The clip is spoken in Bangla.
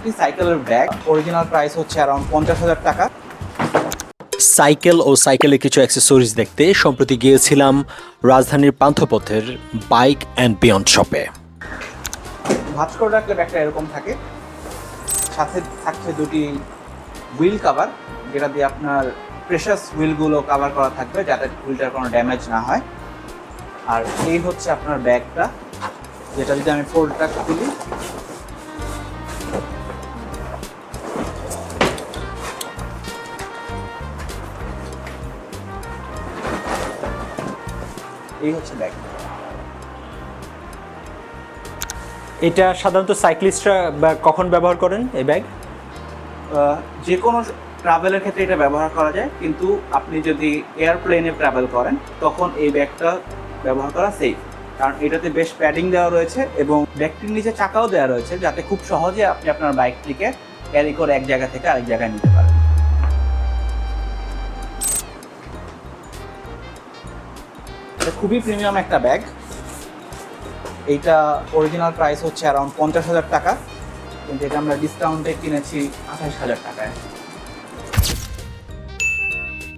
একটি সাইকেলের ব্যাগ। অরিজিনাল প্রাইস হচ্ছে অ্যারাউন্ড পঞ্চাশ হাজার টাকা। সাইকেল ও সাইকেলের কিছু অ্যাক্সেসরিজ দেখতে সম্প্রতি গিয়েছিলাম রাজধানীর পান্থপথের বাইক অ্যান্ড বিয়ন্ড শপে ভাঁজ করে রাখলে ব্যাগটা এরকম থাকে। সাথে থাকছে দুটি হুইল কাভার যেটা দিয়ে আপনার প্রেশাস হুইলগুলো কাভার করা থাকবে যাতে হুইলটার কোনো ড্যামেজ না হয়। আর এই হচ্ছে আপনার ব্যাগটা যেটা যদি আমি ফোল্ডটা খুলি এই হচ্ছে ব্যাগ। এটা সাধারণত সাইক্লিস্টরা কখন ব্যবহার করেন এই ব্যাগ? যে কোনো ট্রাভেলের ক্ষেত্রে এটা ব্যবহার করা যায়, কিন্তু আপনি যদি এয়ারপ্লেনে ট্রাভেল করেন, তখন এই ব্যাগটা ব্যবহার করা সেফ কারণ এটাতে বেশ প্যাডিং দেওয়া রয়েছে এবং ব্যাগটির নিচে চাকাও দেওয়া রয়েছে, যাতে খুব সহজে আপনি আপনার বাইকটিকে ক্যারি করে এক জায়গা থেকে আরেক জায়গায় নিতে পারেন। এটা খুবই প্রিমিয়াম একটা ব্যাগ এইটা অরিজিনাল প্রাইস হচ্ছে অ্যারাউন্ড পঞ্চাশ হাজার টাকা। কিন্তু এটা আমরা ডিসকাউন্টে কিনেছি আঠাশ হাজার টাকায়।